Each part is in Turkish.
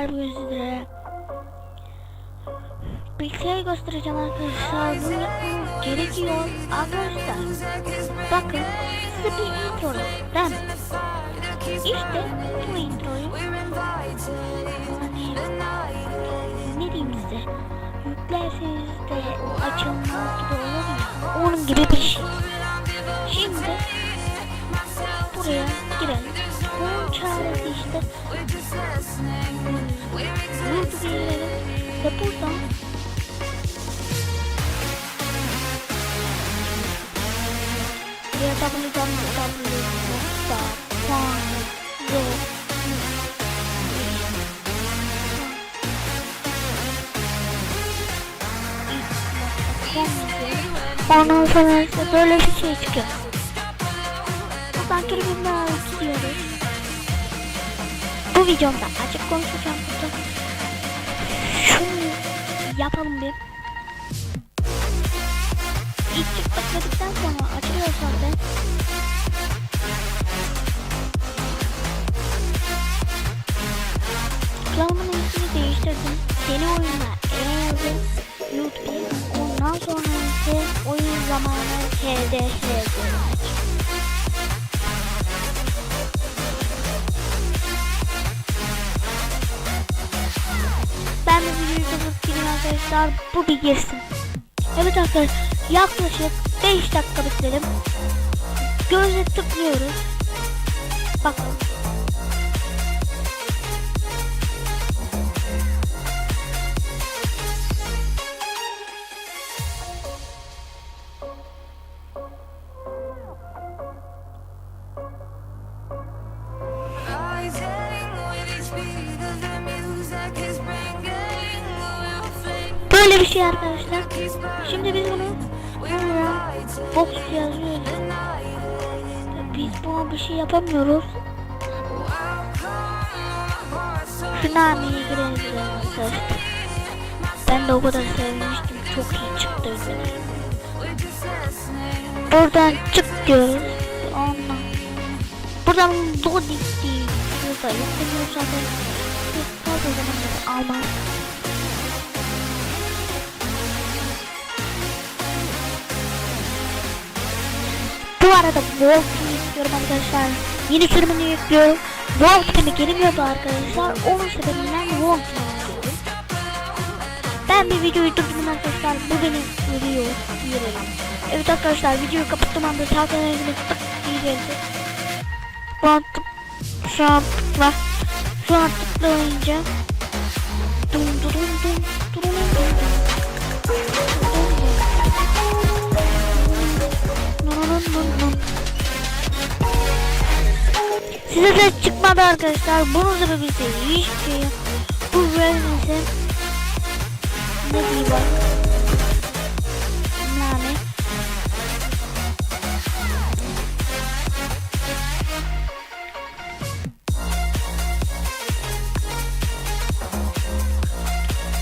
arkadaşlar bugün sizlere bilgisayarı göstereceğim arkadaşlar. Bunu yapmamız gerekiyor. Arkadaşlar bakın size bir intro ben işte bu introyu. Hani ne diyeyim size? Yüklerseniz de açılmaz gibi olur ya onun gibi bir şey. Şimdi buraya girelim. Bunun çaresi işte YouTube'a girelim ve buradan buraya www.fan Ondan sonra işte böyle bir şey çıkıyor. Buradan tribünler gidiyoruz. Bu videomda açık konuşacağım burada. Yapalım bir. İlk tıkladıktan sonra açılıyor zaten. Klanımın ismini değiştirdim. Yeni oyunlar Eren yazın YouTube. Ondan sonra ise oyun zamanı HDH yazıyorum. Arkadaşlar. Bu bir girsin. Evet arkadaşlar yaklaşık 5 dakika bekledim. Gözle tıklıyoruz. Bakın. Şey arkadaşlar. Şimdi biz bunu buraya box yazıyoruz. Biz buna bir şey yapamıyoruz. Tsunami'ye girelim arkadaşlar. Ben de o kadar sevmiştim. Çok iyi çıktı. Buradan çık diyoruz. Ondan. Buradan loading değil. Burada yükleniyor zaten. Fazla zaman almaz. Bu arada Team'i istiyorum arkadaşlar. Yeni sürümünü yüklüyorum. Wolf Team'i gelmiyordu arkadaşlar. Onun sebebinden Team'i istiyorum. Ben bir videoyu durdurdum arkadaşlar. Bu video diyelim. Evet arkadaşlar videoyu kapattım anda sağ kanalına tık diyeceğiz. Şu an tık, şu an tıkla. Şu an tıklayınca dum dum dum Size de çıkmadı arkadaşlar. Bunun sebebi ise hiçbir şey yok. Bu vermese ne diyeyim bak. Yani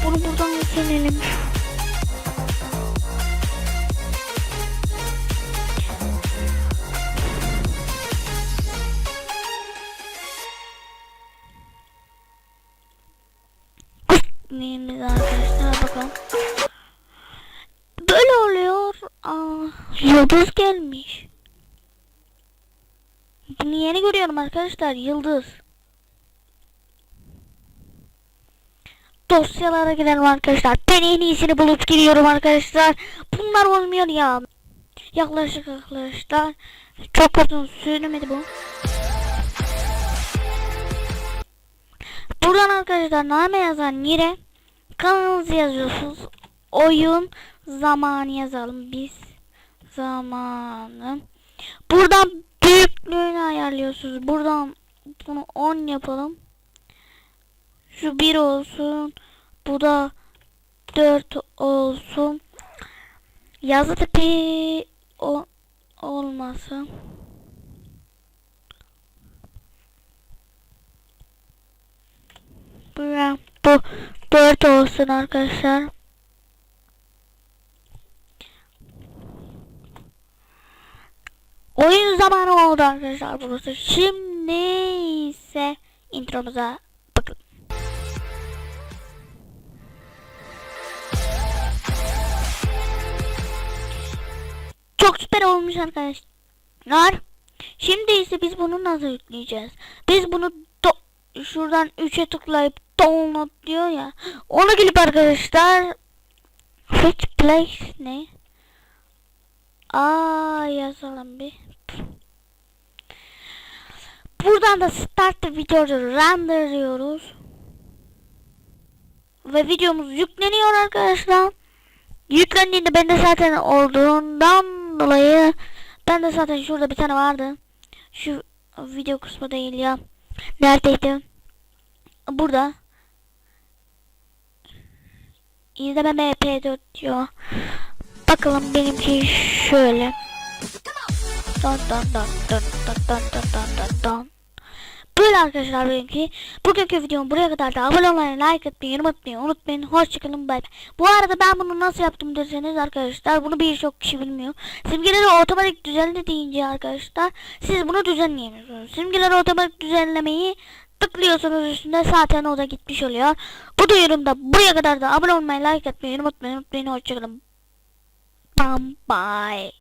Bunu buradan yüklenelim. Neyimiz arkadaşlar bakalım. Böyle oluyor. Aa, yıldız gelmiş. Bunu yeni görüyorum arkadaşlar. Yıldız. Dosyalara gidelim arkadaşlar. Ben en iyisini bulup giriyorum arkadaşlar. Bunlar olmuyor ya. Yaklaşık arkadaşlar. Çok uzun sürmedi bu. Buradan arkadaşlar name yazan yere kanalınızı yazıyorsunuz. Oyun zamanı yazalım biz. Zamanı. Buradan büyüklüğünü ayarlıyorsunuz. Buradan bunu 10 yapalım. Şu 1 olsun. Bu da 4 olsun. Yazı tipi o olmasın. Buraya bu 4 olsun arkadaşlar. Oyun zamanı oldu arkadaşlar burası. Şimdi ise intromuza bakın. Çok süper olmuş arkadaşlar. Şimdi ise biz bunu nasıl yükleyeceğiz? Biz bunu şuradan 3'e tıklayıp download diyor ya. Onu gelip arkadaşlar which place ne? Aa yazalım bir. Buradan da start video'yu render diyoruz. Ve videomuz yükleniyor arkadaşlar. Yüklendiğinde bende zaten olduğundan dolayı ben de zaten şurada bir tane vardı. Şu video kısmı değil ya. Neredeydi? Burada. İzleme MP4 diyor. Bakalım benimki şöyle. Don don don don don don don don don don. Böyle arkadaşlar benimki. Bugünkü videom buraya kadar da abone olmayı, like etmeyi, yorum atmayı unutmayın. Hoşçakalın bay bay. Bu arada ben bunu nasıl yaptım derseniz arkadaşlar bunu birçok kişi bilmiyor. Simgeleri otomatik düzenle deyince arkadaşlar siz bunu düzenleyemiyorsunuz. Simgeleri otomatik düzenlemeyi tıklıyorsunuz üstünde zaten o da gitmiş oluyor. Bu duyurumda buraya kadar da abone olmayı, like etmeyi, atmayı unutmayın. Hoşçakalın. Bye bye.